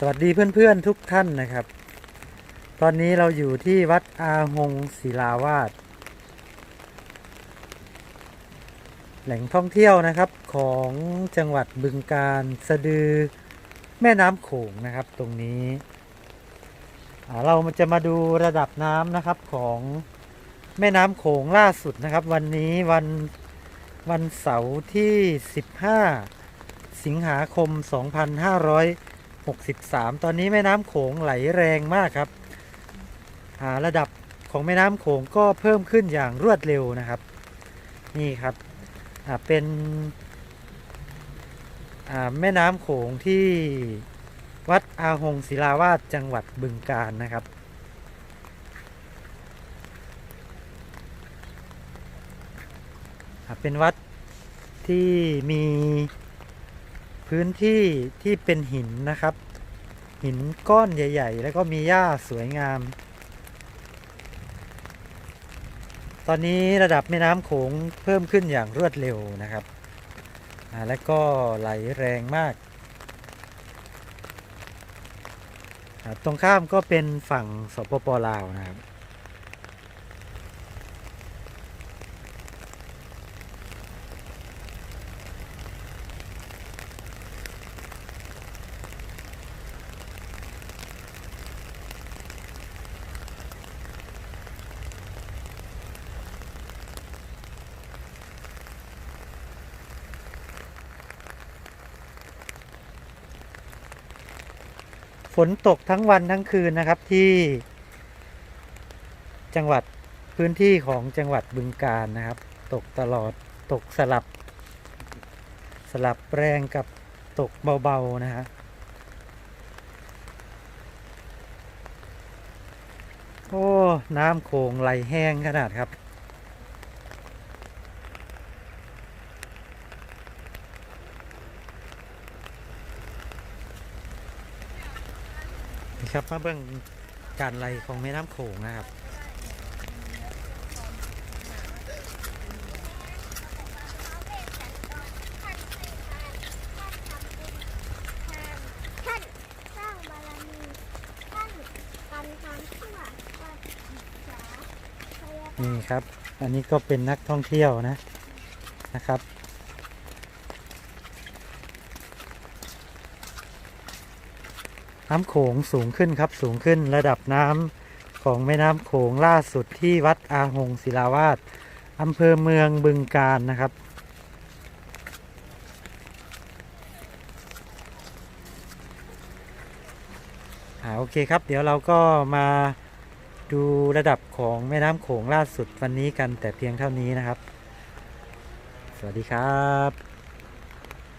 สวัสดีเพื่อนๆทุกท่านนะครับ ตอนนี้เราอยู่ที่วัดอาหงศิลาวาสแหล่งท่องเที่ยวนะครับของจังหวัดบึงกาฬสะดือแม่น้ำโขงนะครับตรงนี้ เราจะมาดูระดับน้ำนะครับของแม่น้ำโขงล่าสุดนะครับ วันนี้วันวันเสาร์ที่ 15 สิงหาคม 63 ตอนนี้แม่น้ำโขงไหลแรงมากครับาระดับของแม่น้ำโขงก็เพิ่มขึ้นอย่างรวดเร็วนะครับ นี่ครับเป็นแม่น้ำโขงที่วัดอาหงศิลาวาสจังหวัดบึงกาฬนะครับ เป็นวัดที่มี พื้นที่ที่เป็นหินนะครับ หินก้อนใหญ่ ๆ แล้วก็มีหญ้าสวยงาม ตอนนี้ระดับแม่น้ำโขงเพิ่มขึ้นอย่างรวดเร็วนะครับ และก็ไหลแรงมาก ตรงข้ามก็เป็นฝั่งสปปลาวนะครับ นตกทั้งวันทั้งคืนนะครับที่จังหวัดพื้นที่ของจังหวัดบึงกาฬนะครับ ตกตลอดตกสลับ สลับแรงกับตกเบาๆนะฮะโอ้ น้ำโขงไหลแห้งขนาดครับ ครับมาเบิ่งการไหลของแม่น้ำโขงนะครับนี่ครับ อันนี้ก็เป็นนักท่องเที่ยวนะนะครับ น้ำโขงสูงขึ้นครับสูงขึ้นระดับน้ำของแม่น้ำโขงล่าสุดที่วัดอาหงศิลาวาสอำเภอเมืองบึงกาฬนะครับอาโอเคครับ เดี๋ยวเราก็มาดูระดับของแม่น้ำโขงล่าสุดวันนี้กันแต่เพียงเท่านี้นะครับ สวัสดีครับ